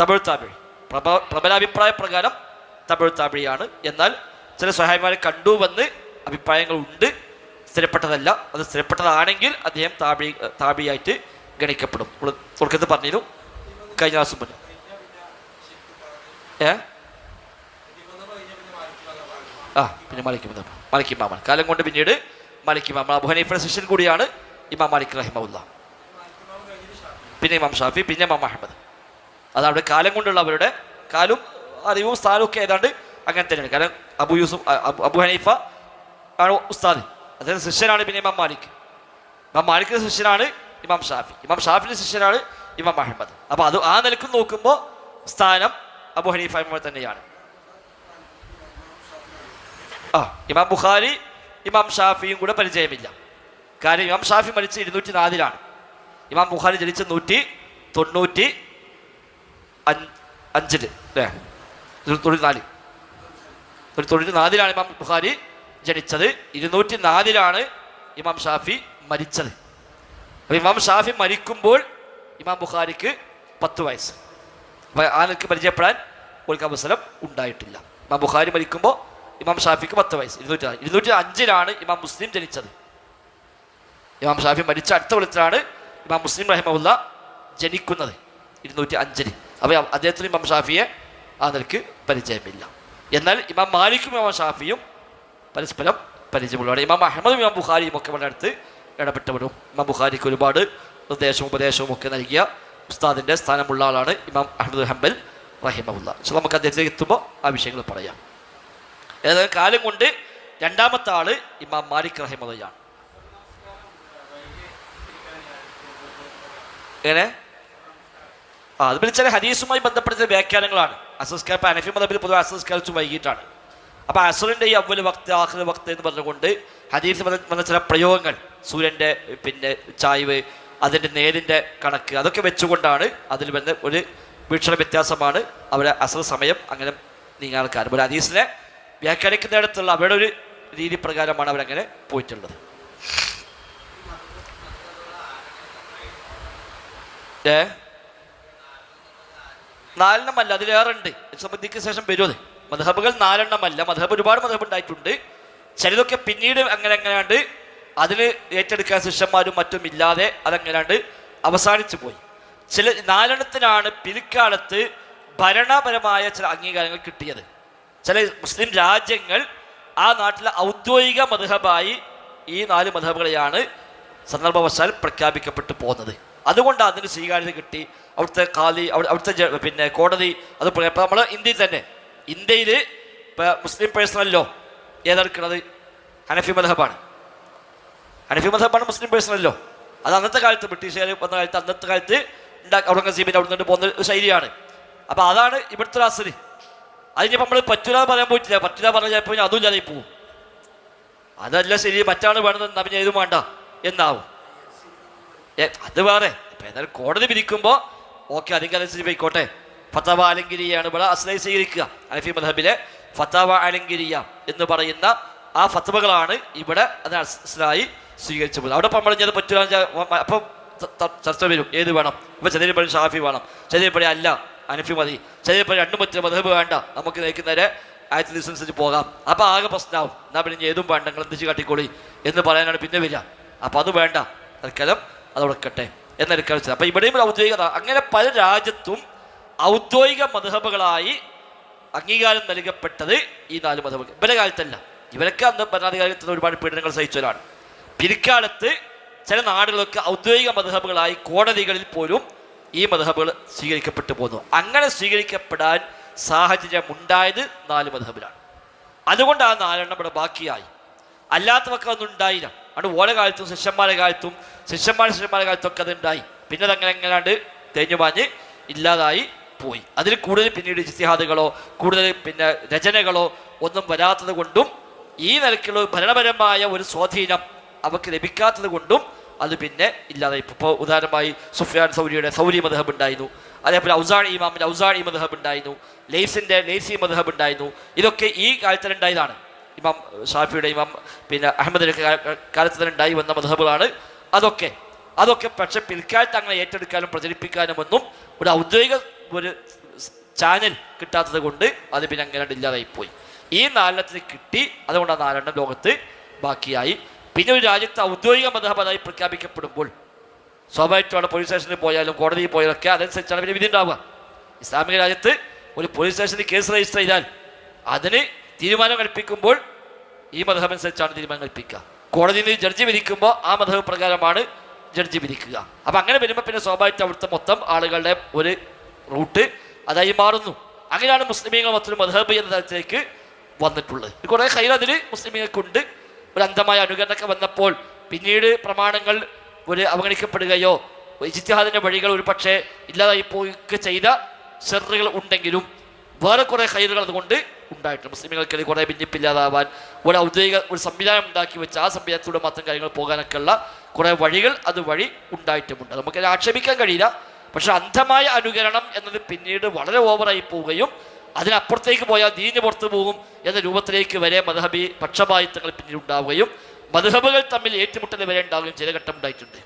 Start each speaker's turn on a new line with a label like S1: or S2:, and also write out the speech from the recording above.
S1: തമിഴ് താബിഴി പ്രബ പ്രബലാഭിപ്രായ പ്രകാരം തമിഴ് താബിഴിയാണ് എന്നാൽ ചില സഹായിമാരെ അഭിപ്രായങ്ങൾ ഉണ്ട് സ്ഥിരപ്പെട്ടതല്ല. അത് സ്ഥിരപ്പെട്ടതാണെങ്കിൽ അദ്ദേഹം താബി താബിയായിട്ട് ഗണിക്കപ്പെടും. നമ്മൾ പറഞ്ഞിരുന്നു. കഴിഞ്ഞ ദിവസം മുന്നേ. ഏ? ആ പിന്നെ മാലിക് ഇമാം മാമൻ കാലം കൊണ്ട് പിന്നീട് മാലിക് മാമൻ അബു ഹനീഫയുടെ ശിഷ്യൻ കൂടിയാണ് ഇമാം മാലിക് റഹിമുല്ല പിന്നെ ഇമാം ഷാഫി പിന്നെ ഇമാം അഹമ്മദ്. അതവിടെ കാലം കൊണ്ടുള്ള അവരുടെ കാലും അറിവും സ്ഥാനവും ഒക്കെ ഏതാണ്ട് അങ്ങനെ തന്നെയാണ്. കാരണം അബു യൂസുഫ് അബു ഹനീഫ ആണ് ഉസ്താദ്. അദ്ദേഹം ശിഷ്യനാണ് പിന്നെ ഇമാം മാലിക്. ഇമാം മാലിക്കിന്റെ ശിഷ്യനാണ് ഇമാം ഷാഫി. ഇമാം ഷാഫിന്റെ ശിഷ്യനാണ് ഇമാം അഹമ്മദ്. അപ്പോൾ അത് ആ നിലയ്ക്ക് നോക്കുമ്പോൾ സ്ഥാനം അബു ഹനീഫ ഇമാം തന്നെയാണ്. ആ ഇമാം ബുഖാരി ഇമാം ഷാഫിയും കൂടെ പരിചയമില്ല. കാര്യം ഇമാം ഷാഫി മരിച്ച് ഇരുന്നൂറ്റി നാലിലാണ് ഇമാം ബുഖാരി ജനിച്ച നൂറ്റി തൊണ്ണൂറ്റി അഞ്ച് അഞ്ചിൽ അല്ലേ? തൊണ്ണൂറ്റി നാല്. തൊണ്ണൂറ്റി നാലിലാണ് ഇമാം ബുഖാരി ജനിച്ചത്. ഇരുന്നൂറ്റി നാലിലാണ് ഇമാം ഷാഫി മരിച്ചത്. അപ്പം ഇമാം ഷാഫി മരിക്കുമ്പോൾ ഇമാം ബുഖാരിക്ക് പത്ത് വയസ്സ്. അപ്പം ആ നിലയ്ക്ക് പരിചയപ്പെടാൻ ഓൾക്ക് അവസരം ഉണ്ടായിട്ടില്ല. ഇമാം ബുഖാരി മരിക്കുമ്പോൾ ഇമാം ഷാഫിക്ക് പത്ത് വയസ്സ്. ഇരുന്നൂറ്റി ഇരുന്നൂറ്റി അഞ്ചിലാണ് ഇമാം മുസ്ലിം ജനിച്ചത്. ഇമാം ഷാഫി മരിച്ച അടുത്ത കൊല്ലത്തിലാണ് ഇമാം മുസ്ലിം റഹിമുല്ല ജനിക്കുന്നത്. ഇരുന്നൂറ്റി അഞ്ചിന് അപ്പോൾ അദ്ദേഹത്തിന് ഇമാം ഷാഫിയെ ആ നിലയ്ക്ക് പരിചയമില്ല. എന്നാൽ ഇമാം മാലിക്കും ഇമാം ഷാഫിയും പരസ്പരം പരിചയമുള്ളതാണ് ഇമാം അഹമ്മദും ഇമാം ബുഖാരിയും ഒക്കെ ഇവിടെ അടുത്ത് ഇടപെട്ടവരും. ഇമാം ബുഖാരിക്ക് ഒരുപാട് നിർദ്ദേശവും ഉപദേശവും ഒക്കെ നൽകിയ ഉസ്താദിന്റെ സ്ഥാനമുള്ള ആളാണ് ഇമാം അഹമ്മദ് ഹംബൽ റഹിമുല്ല പക്ഷെ നമുക്ക് അദ്ദേഹത്തിലേക്ക് എത്തുമ്പോൾ ആ വിഷയങ്ങൾ പറയാം. ഏതായാലും കാലം കൊണ്ട് രണ്ടാമത്തെ ആൾ ഇമാം മാലിക് റഹിമുള്ളയാണ് എങ്ങനെ? ആ അത് പിന്നെ ചില ഹദീസുമായി ബന്ധപ്പെട്ട വ്യാഖ്യാനങ്ങളാണ്. അസസ്കാർ അനഫി മതബിൽ പൊതുവെ അസസ്കാരിച്ച് വൈകിട്ടാണ്. അപ്പോൾ അസുറിന്റെ ഈ അവൽ വക്ത് ആഹ്ല വക്ത് എന്ന് പറഞ്ഞുകൊണ്ട് ഹദീസ് വന്ന ചില പ്രയോഗങ്ങൾ സൂര്യന്റെ പിന്നെ ചായ്വ് അതിന്റെ നേരിന്റെ കണക്ക് അതൊക്കെ വെച്ചുകൊണ്ടാണ് അതിൽ വന്ന് ഒരു വീക്ഷണ വ്യത്യാസമാണ് അവരെ അസർ സമയം അങ്ങനെ നീങ്ങാൻ കാരണം ഒരു ഹദീസിനെ വ്യാഖ്യാനിക്കുന്നിടത്തുള്ള അവരുടെ ഒരു രീതി പ്രകാരമാണ് അവരങ്ങനെ പോയിട്ടുള്ളത്. ഏ? നാലെണ്ണമല്ല അതിലേറെ ഉണ്ട് സംബന്ധിക്ക് ശേഷം വരും അത്. മധബുകൾ നാലെണ്ണമല്ല മധബ് ഒരുപാട് മധബ് ഉണ്ടായിട്ടുണ്ട്. ചിലതൊക്കെ പിന്നീട് അങ്ങനെ എങ്ങനെയാണ്ട് അതിൽ ഏറ്റെടുക്കാൻ ശിഷ്യന്മാരും മറ്റും ഇല്ലാതെ അതങ്ങനെയാണ്ട് അവസാനിച്ചു പോയി. ചില നാലെണ്ണത്തിനാണ് പിൽക്കാലത്ത് ഭരണപരമായ ചില അംഗീകാരങ്ങൾ കിട്ടിയത്. ചില മുസ്ലിം രാജ്യങ്ങൾ ആ നാട്ടിലെ ഔദ്യോഗിക മധബായി ഈ നാല് മധബുകളെയാണ് സന്ദർഭവശാൽ പ്രഖ്യാപിക്കപ്പെട്ടു പോകുന്നത് അതുകൊണ്ട് അതിന് സ്വീകാര്യത കിട്ടി. അവിടുത്തെ കാലി അവിടുത്തെ പിന്നെ കോടതി അത് ഇപ്പം നമ്മൾ ഇന്ത്യയിൽ തന്നെ ഇന്ത്യയിൽ ഇപ്പം മുസ്ലിം പേഴ്സണല്ലോ ഏതെടുക്കുന്നത് ഹനഫി മദഹബാണ് ഹനഫി മദഹബാണ് മുസ്ലിം പേഴ്സണല്ലോ. അത് അന്നത്തെ കാലത്ത് ബ്രിട്ടീഷുകാർ വന്ന കാലത്ത് അന്നത്തെ കാലത്ത് ഉണ്ടാക്കി ഔറംഗസീബിന്റെ അവിടെ നിന്ന് പോകുന്ന ശൈലിയാണ്. അപ്പോൾ അതാണ് ഇവിടുത്തെ അസൽ. അതിനിപ്പോൾ നമ്മൾ പറ്റൂല പറയാൻ പോയിട്ടില്ല. പറ്റൂല പറഞ്ഞാൽ ചിലപ്പോൾ അതും ഇല്ലാതെ പോകും അതല്ല ശരി മറ്റാണ് വേണമെന്ന് പറഞ്ഞാൽ ഏതും വേണ്ട. എന്നാവും. അത് വേറെ. ഇപ്പൊ ഏതായാലും കോടതി വിധിക്കുമ്പോൾ ഓക്കെ അതിനനുസരിച്ച് പോയിക്കോട്ടെ. ഫത്തവ അലങ്കിരിയാണ് ഇവിടെ അസ്ലൈ സ്വീകരിക്കുക. അനഫി മദഹബിലെ ഫത്തവ അലങ്കിരിയ എന്ന് പറയുന്ന ആ ഫത്തവകളാണ് ഇവിടെ അത് അസ്ലായി സ്വീകരിച്ചു പോകുന്നത് അവിടെ ഇപ്പം പറഞ്ഞത് പറ്റൂല അപ്പം ചർച്ച വരും. ഏത് വേണം? ഇപ്പൊ ചെറിയപ്പഴി ഷാഫി വേണം. ചെറിയപ്പഴി അല്ല അനഫി മതി. ചെറിയപ്പഴി രണ്ടും പറ്റിയ മദഹബ് വേണ്ട. നമുക്ക് നയിക്കുന്നവരെ ആയിരത്തി അനുസരിച്ച് പോകാം. അപ്പൊ ആകെ പ്രശ്നമാവും എന്നാ പിന്നെ ഏതും വേണ്ട നിങ്ങൾ എന്തിച്ച് കാട്ടിക്കോളി എന്ന് പറയാനാണ് പിന്നെ വരിക. അപ്പൊ അത് വേണ്ട. തൽക്കാലം അത് ഉടക്കട്ടെ എന്നെടുക്കാൻ വെച്ചത് അപ്പൊ ഇവിടെയും ഒരു ഔദ്യോഗികത. അങ്ങനെ പല രാജ്യത്തും ഔദ്യോഗിക മധബുകളായി അംഗീകാരം നൽകപ്പെട്ടത് ഈ നാല് മതബുകൾ ഇവരെ കാലത്തല്ല. ഇവരൊക്കെ അന്ന് ഭരണാധികാരത്തിൽ ഒരുപാട് പീഡനങ്ങൾ സഹിച്ചവരാണ്. പിൽക്കാലത്ത് ചില നാടുകളൊക്കെ ഔദ്യോഗിക മധബുകളായി കോടതികളിൽ പോലും ഈ മധബുകൾ സ്വീകരിക്കപ്പെട്ടു പോകുന്നു അങ്ങനെ സ്വീകരിക്കപ്പെടാൻ സാഹചര്യം ഉണ്ടായത് നാല് മധബിലാണ് അതുകൊണ്ട് ആ നാലെണ്ണം ഇവിടെ ബാക്കിയായി. അല്ലാത്തവർക്ക് അതൊന്നും ഉണ്ടായില്ല. അതുകൊണ്ട് ഓല കാലത്തും ശിഷ്യന്മാരുടെ കാലത്തും ശിഷ്യന്മാരുടെ ശിഷ്യന്മാരുടെ കാലത്തൊക്കെ ഉണ്ടായി പിന്നെ അതങ്ങനെ എങ്ങനെയാണ്ട് തേഞ്ഞു പാഞ്ഞ് ഇല്ലാതായി പോയി. അതിൽ കൂടുതൽ പിന്നീട് ഇസ്തിഹാദുകളോ കൂടുതൽ പിന്നെ രചനകളോ ഒന്നും വരാത്തത് കൊണ്ടും ഈ നിലയ്ക്കുള്ള ഭരണപരമായ ഒരു സ്വാധീനം അവർക്ക് ലഭിക്കാത്തത് കൊണ്ടും അത് പിന്നെ ഇല്ലാതായി. ഇപ്പോൾ ഉദാഹരണമായി സുഫിയാൻ സൗരിയുടെ സൗരി മധബ് ഉണ്ടായിരുന്നു. അതേപോലെ ഔസാണി ഇമാമിന്റെ ഔസാണി മധബ് ഉണ്ടായിരുന്നു. ലേസിന്റെ ലേസി മധബ് ഉണ്ടായിരുന്നു. ഇതൊക്കെ ഈ കാലത്തിലുണ്ടായതാണ് ഇമാം ഷാഫിയുടെ ഇമാം പിന്നെ അഹമ്മദിന്റെ കാലത്ത് തന്നെ ഉണ്ടായി വന്ന മധബുകളാണ് അതൊക്കെ അതൊക്കെ പക്ഷെ പിൽക്കാലത്ത് അങ്ങനെ ഏറ്റെടുക്കാനും പ്രചരിപ്പിക്കാനും ഒന്നും ഒരു ഔദ്യോഗിക ഒരു ചാനൽ കിട്ടാത്തത് കൊണ്ട് അത് പിന്നെ അങ്ങനെ ഇല്ലാതായി പോയി ഈ നാലെണ്ണത്തിന് കിട്ടി അതുകൊണ്ട് ആ നാലെണ്ണം ലോകത്ത് ബാക്കിയായി. പിന്നെ ഒരു രാജ്യത്ത് ഔദ്യോഗിക മതപരമായി പ്രഖ്യാപിക്കപ്പെടുമ്പോൾ സ്വാഭാവികമായിട്ടും അവിടെ പോലീസ് സ്റ്റേഷനിൽ പോയാലും കോടതിയിൽ പോയാലൊക്കെ അതനുസരിച്ചാണ് പിന്നെ വിധി ഉണ്ടാവുക. ഇസ്ലാമിക രാജ്യത്ത് ഒരു പോലീസ് സ്റ്റേഷനിൽ കേസ് രജിസ്റ്റർ ചെയ്താൽ അതിന് തീരുമാനം കൽപ്പിക്കുമ്പോൾ ഈ മതം അനുസരിച്ചാണ് തീരുമാനം കൽപ്പിക്കുക. കോടതിയിൽ ജഡ്ജി വിധിക്കുമ്പോൾ ആ മതം പ്രകാരമാണ് ജഡ്ജി വിധിക്കുക. അപ്പം അങ്ങനെ വരുമ്പോൾ പിന്നെ സ്വാഭാവികമായിട്ട് അവിടുത്തെ മൊത്തം ആളുകളുടെ ഒരു റൂട്ട് അതായി മാറുന്നു. അങ്ങനെയാണ് മുസ്ലിമീങ്ങൾ മൊത്തം മധബ് എന്ന തരത്തിലേക്ക് വന്നിട്ടുള്ളത്. കുറേ കയ്യിൽ അതിൽ മുസ്ലിമീങ്ങൾക്കുണ്ട്. ഒരു അന്ധമായ അനുകരണമൊക്കെ വന്നപ്പോൾ പിന്നീട് പ്രമാണങ്ങൾ ഒരു അവഗണിക്കപ്പെടുകയോ ഇജിത്യാദിന്റെ വഴികൾ ഒരു പക്ഷേ ഇല്ലാതായി പോവുകയൊക്കെ ചെയ്ത സെറുകൾ ഉണ്ടെങ്കിലും വേറെ കുറേ ഹൈറുകൾ അതുകൊണ്ട് ഉണ്ടായിട്ടുണ്ട്. മുസ്ലിമുകൾക്കിടയിൽ കുറേ ഭിന്നിപ്പില്ലാതാവാൻ ഒരു ഔദ്യോഗിക ഒരു സംവിധാനം ഉണ്ടാക്കി വെച്ച് ആ സംവിധാനത്തിലൂടെ മാത്രം കാര്യങ്ങൾ പോകാനൊക്കെ ഉള്ള കുറേ വഴികൾ അത് വഴി ഉണ്ടായിട്ടുമുണ്ട്. നമുക്ക് ആക്ഷേപിക്കാൻ കഴിയില്ല. പക്ഷെ അന്ധമായ അനുകരണം എന്നത് പിന്നീട് വളരെ ഓവറായി പോവുകയും അതിനപ്പുറത്തേക്ക് പോയാൽ ദീന് പുറത്തു പോകും എന്ന രൂപത്തിലേക്ക് വരെ മധബി പക്ഷപാതിത്വങ്ങൾ പിന്നീട് ഉണ്ടാവുകയും മധബുകൾ തമ്മിൽ ഏറ്റുമുട്ടൽ വരെ ഉണ്ടാവുകയും ചില ഘട്ടം ഉണ്ടായിട്ടുണ്ട്.